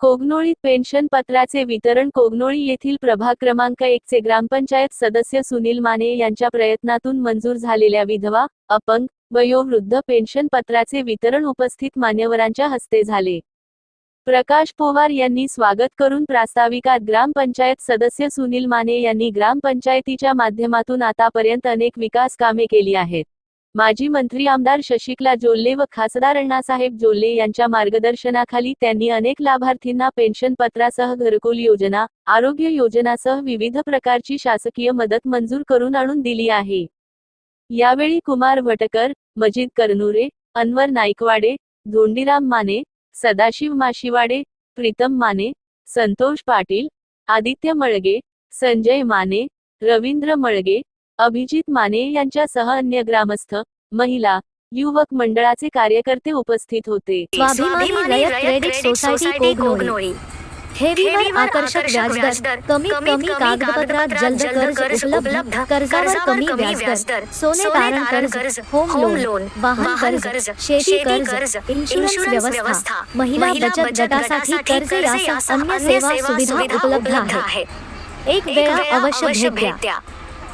कोगनोळीत pension पत्राचे वितरण कोगनोळी येथील प्रभाग क्रमांक एकचे ग्रामपंचायत सदस्य सुनील माने यांच्या प्रयत्नातून मंजूर झालेल्या विधवा अपंग वयोवृद्ध पेन्शन पत्राचे वितरण उपस्थित मान्यवरांच्या हस्ते झाले. प्रकाश पोवार यांनी स्वागत करून प्रास्ताविकात ग्रामपंचायत सदस्य सुनील माने यांनी ग्रामपंचायतीच्या माध्यमातून आतापर्यंत अनेक विकास कामे केली आहेत. माजी मंत्री आमदार शशिकला जोल्ले व खासदार अण्णासाहेब जोल्ले यांच्या मार्गदर्शनाखाली त्यांनी अनेक लाभार्थींना पेन्शन पत्रासह घरकुल योजना आरोग्य योजनासह विविध प्रकारची शासकीय मदत मंजूर करून आणून दिली आहे. यावेळी कुमार भटकर मजिद करनुरे अनवर नाईकवाडे धोंडीराम माने सदाशिव माशिवाडे प्रीतम माने संतोष पाटील आदित्य मळगे संजय माने रवींद्र मळगे अभिजित माने यांच्यासह अन्य ग्रामस्थ महिला युवक मंडळाचे कार्यकर्ते उपस्थित होते. स्वाभिमानी रयत क्रेडिट सोसायटी कोगनोळी ठेवीवर आकर्षक व्याजदर कमीत कमी कागदपत्रात जलद कर्ज उपलब्ध कर्जावर कमी व्याजदर सोने तारण कर्ज होम लोन वाहन कर्ज शेती कर्ज इन्शुरन्स व्यवस्था महिला बचत गटासाठी कर्ज यासह अन्य सेवा सुविधा उपलब्ध आहेत. एक वेळा अवश्य भेट द्या.